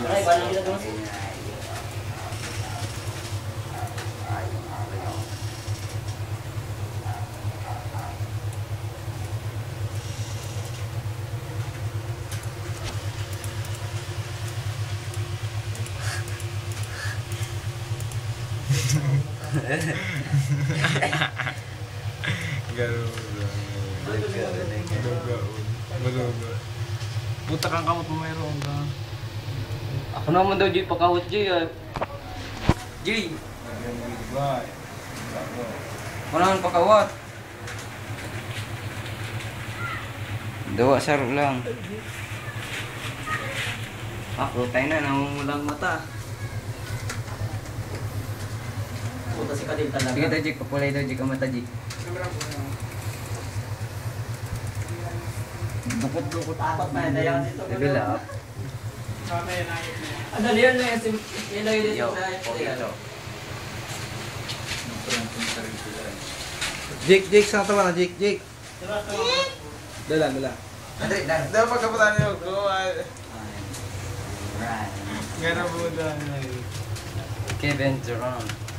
Ay, paano kita doon? Garo. Maluga. Puta kang kamot mo mayroon ka. Ako naman daw, Jay, pagkawat, Jay, ah. Jay, ako naman pagkawat. Dawa, saro lang. Ako, tayo na, namumulang mata. Puta si Kadil talaga. Sige daw, Jay, papulay daw, Jay, ang mata, Jay. Dukot-dukot apat na yun. Dayan dito. Level up. Ano yun na yun? Nilagay dito okay, ito. Jake, Jake, saan tawa na? Jake, Jake. Dala, dala. Dala pagkaputan niyo. Kuha. Right. Gana mo dala. Kevin Durant.